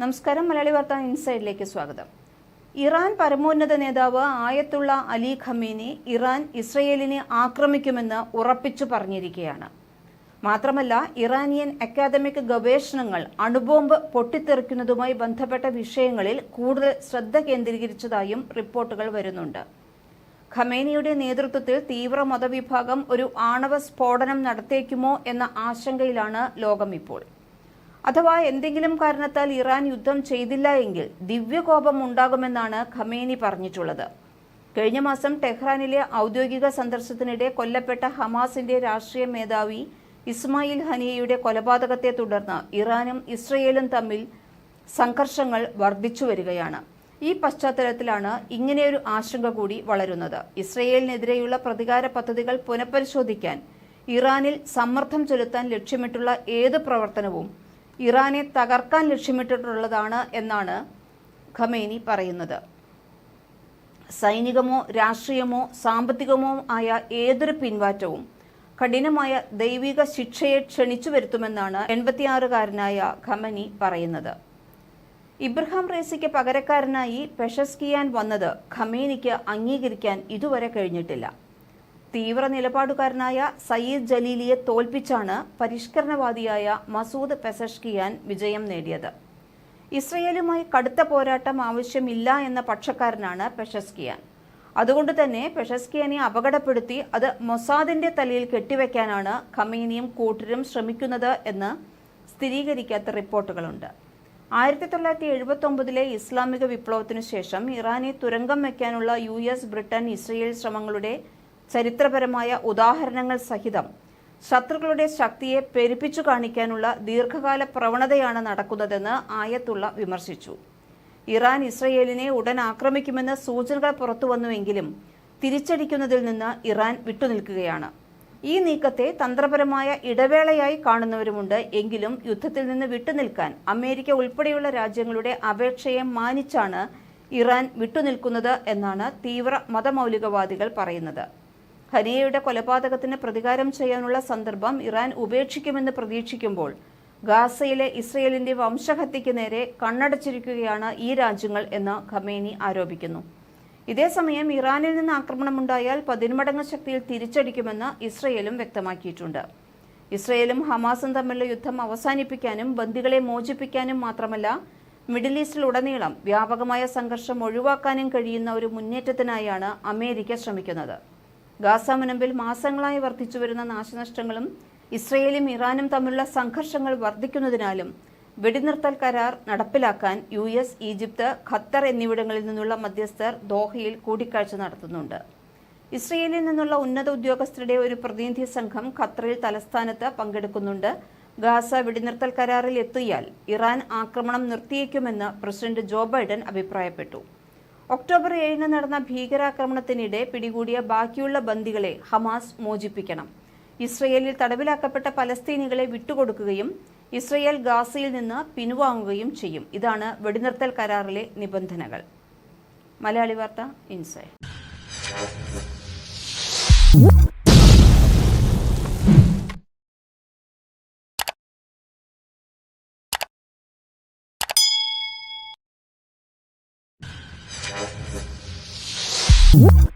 നമസ്കാരം മലയാളി വാർത്ത ഇൻസൈഡിലേക്ക് സ്വാഗതം. ഇറാൻ പരമോന്നത നേതാവ് ആയത്തുള്ള അലി ഖമീനി ഇറാൻ ഇസ്രയേലിനെ ആക്രമിക്കുമെന്ന് ഉറപ്പിച്ചു പറഞ്ഞിരിക്കുകയാണ്. മാത്രമല്ല ഇറാനിയൻ അക്കാദമിക് ഗവേഷണങ്ങൾ അണുബോംബ് പൊട്ടിത്തെറിക്കുന്നതുമായി ബന്ധപ്പെട്ട വിഷയങ്ങളിൽ കൂടുതൽ ശ്രദ്ധ കേന്ദ്രീകരിച്ചതായും റിപ്പോർട്ടുകൾ വരുന്നുണ്ട്. ഖമേനിയുടെ നേതൃത്വത്തിൽ തീവ്ര മതവിഭാഗം ഒരു ആണവ സ്ഫോടനം നടത്തേക്കുമോ എന്ന ആശങ്കയിലാണ് ലോകം ഇപ്പോൾ അഥവാ എന്തെങ്കിലും കാരണത്താൽ ഇറാൻ യുദ്ധം ചെയ്തില്ല എങ്കിൽ ദിവ്യകോപം ഉണ്ടാകുമെന്നാണ് ഖമേനി പറഞ്ഞിട്ടുള്ളത്. കഴിഞ്ഞ മാസം ടെഹ്റാനിലെ ഔദ്യോഗിക സന്ദർശനത്തിനിടെ കൊല്ലപ്പെട്ട ഹമാസിന്റെ രാഷ്ട്രീയ മേധാവി ഇസ്മായിൽ ഹനിയയുടെ കൊലപാതകത്തെ തുടർന്ന് ഇറാനും ഇസ്രയേലും തമ്മിൽ സംഘർഷങ്ങൾ വർദ്ധിച്ചു വരികയാണ്. ഈ പശ്ചാത്തലത്തിലാണ് ഇങ്ങനെയൊരു ആശങ്ക കൂടി വളരുന്നത്. ഇസ്രയേലിനെതിരെയുള്ള പ്രതികാര പദ്ധതികൾ പുനഃപരിശോധിക്കാൻ ഇറാനിൽ സമ്മർദ്ദം ചെലുത്താൻ ലക്ഷ്യമിട്ടുള്ള ഏത് പ്രവർത്തനവും ഇറാനെ തകർക്കാൻ ലക്ഷ്യമിട്ടിട്ടുള്ളതാണ് എന്നാണ് ഖമേനി പറയുന്നത്. സൈനികമോ രാഷ്ട്രീയമോ സാമ്പത്തികമോ ആയ ഏതൊരു പിൻവാറ്റവും കഠിനമായ ദൈവിക ശിക്ഷയെ ക്ഷണിച്ചു വരുത്തുമെന്നാണ് എൺപത്തിയാറുകാരനായ ഖമനി പറയുന്നത്. ഇബ്രഹാം റേസിക്ക് പകരക്കാരനായി പെഷസ്കിയാൻ വന്നത് ഖമേനിക്ക് അംഗീകരിക്കാൻ ഇതുവരെ കഴിഞ്ഞിട്ടില്ല. തീവ്ര നിലപാടുകാരനായ സയ്യിദ് ജലീലിയെ തോൽപ്പിച്ചാണ് പരിഷ്കരണവാദിയായ മസൂദ് പെസഷ്കിയാൻ വിജയം നേടിയത്. ഇസ്രയേലുമായി കടുത്ത പോരാട്ടം ആവശ്യമില്ല എന്ന പക്ഷക്കാരനാണ് പെഷസ്കിയാൻ അതുകൊണ്ട് തന്നെ പെഷസ്കിയാനെ അപകടപ്പെടുത്തി അത് മൊസാദിന്റെ തലയിൽ കെട്ടിവെക്കാനാണ് ഖമീനിയും കൂട്ടരും ശ്രമിക്കുന്നത് എന്ന് സ്ഥിരീകരിക്കാത്ത റിപ്പോർട്ടുകളുണ്ട്. ആയിരത്തി തൊള്ളായിരത്തി എഴുപത്തി ഒമ്പതിലെ ഇസ്ലാമിക വിപ്ലവത്തിനു ശേഷം ഇറാനെ തുരങ്കം വയ്ക്കാനുള്ള യു എസ് ബ്രിട്ടൻ ഇസ്രയേൽ ശ്രമങ്ങളുടെ ചരിത്രപരമായ ഉദാഹരണങ്ങൾ സഹിതം ശത്രുക്കളുടെ ശക്തിയെ പെരുപ്പിച്ചു കാണിക്കാനുള്ള ദീർഘകാല പ്രവണതയാണ് നടക്കുന്നതെന്ന് ആയത്തുള്ള വിമർശിച്ചു. ഇറാൻ ഇസ്രയേലിനെ ഉടൻ ആക്രമിക്കുമെന്ന് സൂചനകൾ പുറത്തുവന്നുവെങ്കിലും തിരിച്ചടിക്കുന്നതിൽ നിന്ന് ഇറാൻ വിട്ടുനിൽക്കുകയാണ്. ഈ നീക്കത്തെ തന്ത്രപരമായ ഇടവേളയായി കാണുന്നവരുമുണ്ട്. എങ്കിലും യുദ്ധത്തിൽ നിന്ന് വിട്ടുനിൽക്കാൻ അമേരിക്ക ഉൾപ്പെടെയുള്ള രാജ്യങ്ങളുടെ അപേക്ഷയെ മാനിച്ചാണ് ഇറാൻ വിട്ടുനിൽക്കുന്നത് എന്നാണ് തീവ്ര മതമൗലികവാദികൾ പറയുന്നത്. ഹനിയയുടെ കൊലപാതകത്തിന് പ്രതികാരം ചെയ്യാനുള്ള സന്ദർഭം ഇറാൻ ഉപേക്ഷിക്കുമെന്ന് പ്രതീക്ഷിക്കുമ്പോൾ ഗാസയിലെ ഇസ്രയേലിന്റെ വംശഹത്യയ്ക്ക് നേരെ കണ്ണടച്ചിരിക്കുകയാണ് ഈ രാജ്യങ്ങൾ എന്ന് ഖമേനി ആരോപിക്കുന്നു. ഇതേസമയം ഇറാനിൽ നിന്ന് ആക്രമണമുണ്ടായാൽ പതിന്മടങ്ങ് ശക്തിയിൽ തിരിച്ചടിക്കുമെന്ന് ഇസ്രയേലും വ്യക്തമാക്കിയിട്ടുണ്ട്. ഇസ്രയേലും ഹമാസും തമ്മിലുള്ള യുദ്ധം അവസാനിപ്പിക്കാനും ബന്ദികളെ മോചിപ്പിക്കാനും മാത്രമല്ല മിഡിൽ ഈസ്റ്റിലുടനീളം വ്യാപകമായ സംഘർഷം ഒഴിവാക്കാനും കഴിയുന്ന ഒരു മുന്നേറ്റത്തിനായാണ് അമേരിക്ക ശ്രമിക്കുന്നത്. ഗാസ മുനമ്പിൽ മാസങ്ങളായി വർദ്ധിച്ചുവരുന്ന നാശനഷ്ടങ്ങളും ഇസ്രയേലും ഇറാനും തമ്മിലുള്ള സംഘർഷങ്ങൾ വർദ്ധിക്കുന്നതിനാലും വെടിനിർത്തൽ കരാർ നടപ്പിലാക്കാൻ യു എസ് ഈജിപ്ത് ഖത്തർ എന്നിവിടങ്ങളിൽ നിന്നുള്ള മധ്യസ്ഥർ ദോഹയിൽ കൂടിക്കാഴ്ച നടത്തുന്നുണ്ട്. ഇസ്രയേലിൽ നിന്നുള്ള ഉന്നത ഉദ്യോഗസ്ഥരുടെ ഒരു പ്രതിനിധി സംഘം ഖത്തറിൽ തലസ്ഥാനത്ത് പങ്കെടുക്കുന്നുണ്ട്. ഗാസ വെടിനിർത്തൽ കരാറിൽ എത്തിയാൽ ഇറാൻ ആക്രമണം നിർത്തിയേക്കുമെന്ന് പ്രസിഡന്റ് ജോ ബൈഡൻ അഭിപ്രായപ്പെട്ടു. ഒക്ടോബർ ഏഴിന് നടന്ന ഭീകരാക്രമണത്തിനിടെ പിടികൂടിയ ബാക്കിയുള്ള ബന്ദികളെ ഹമാസ് മോചിപ്പിക്കണം. ഇസ്രയേലിൽ തടവിലാക്കപ്പെട്ട പലസ്തീനികളെ വിട്ടുകൊടുക്കുകയും ഇസ്രയേൽ ഗാസയിൽ നിന്ന് പിൻവാങ്ങുകയും ചെയ്യും. ഇതാണ് വെടിനിർത്തൽ കരാറിലെ നിബന്ധനകൾ. മലയാളി വാർത്ത ഇൻസൈഡ്. Whoop.